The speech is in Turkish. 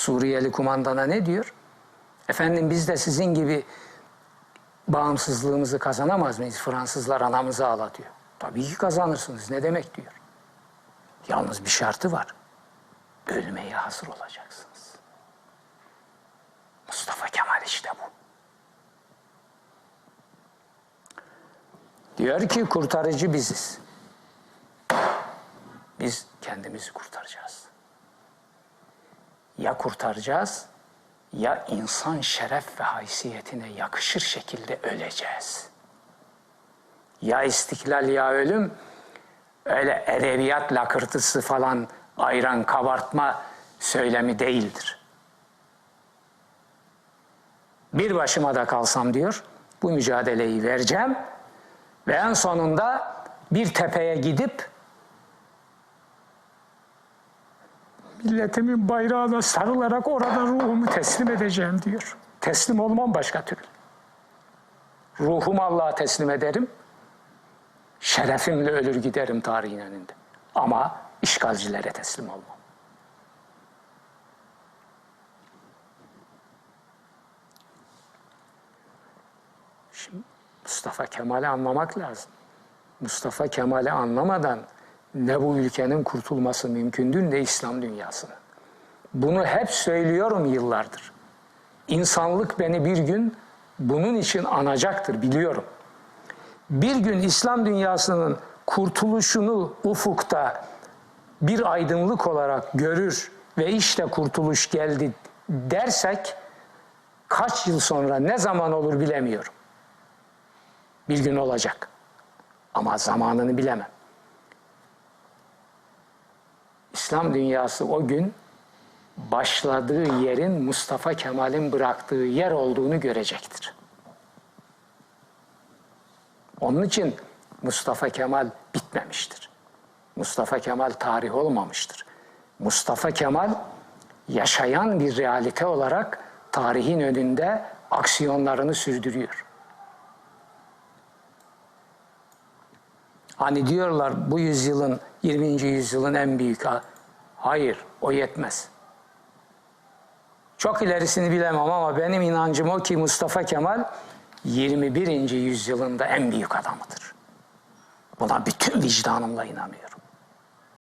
Suriyeli kumandana ne diyor? Efendim biz de sizin gibi bağımsızlığımızı kazanamaz mıyız? Fransızlar anamızı ağlatıyor. Tabii ki kazanırsınız. Ne demek diyor. Yalnız bir şartı var. Ölmeye hazır olacaksınız. Mustafa Kemal işte bu. Diyor ki kurtarıcı biziz. Biz kendimizi kurtaracağız. Ya kurtaracağız ya insan şeref ve haysiyetine yakışır şekilde öleceğiz. Ya istiklal ya ölüm öyle edebiyat lakırtısı falan ayran kabartma söylemi değildir. Bir başıma da kalsam diyor bu mücadeleyi vereceğim ve en sonunda bir tepeye gidip milletimin bayrağına sarılarak orada ruhumu teslim edeceğim diyor. Teslim olmam başka türlü. Ruhumu Allah'a teslim ederim. Şerefimle ölür giderim tarihin önünde. Ama işgalcilere teslim olmam. Şimdi Mustafa Kemal'i anlamak lazım. Mustafa Kemal'i anlamadan ne bu ülkenin kurtulması mümkündür ne İslam dünyasının. Bunu hep söylüyorum yıllardır. İnsanlık beni bir gün bunun için anacaktır biliyorum. Bir gün İslam dünyasının kurtuluşunu ufukta bir aydınlık olarak görür ve işte kurtuluş geldi dersek kaç yıl sonra ne zaman olur bilemiyorum. Bir gün olacak. Ama zamanını bilemem. İslam dünyası o gün başladığı yerin Mustafa Kemal'in bıraktığı yer olduğunu görecektir. Onun için Mustafa Kemal bitmemiştir. Mustafa Kemal tarih olmamıştır. Mustafa Kemal yaşayan bir realite olarak tarihin önünde aksiyonlarını sürdürüyor. Hani diyorlar bu yüzyılın 20. yüzyılın en büyük hayır o yetmez. Çok ilerisini bilemem ama benim inancım o ki Mustafa Kemal 21. yüzyılında en büyük adamıdır. Buna bütün vicdanımla inanıyorum.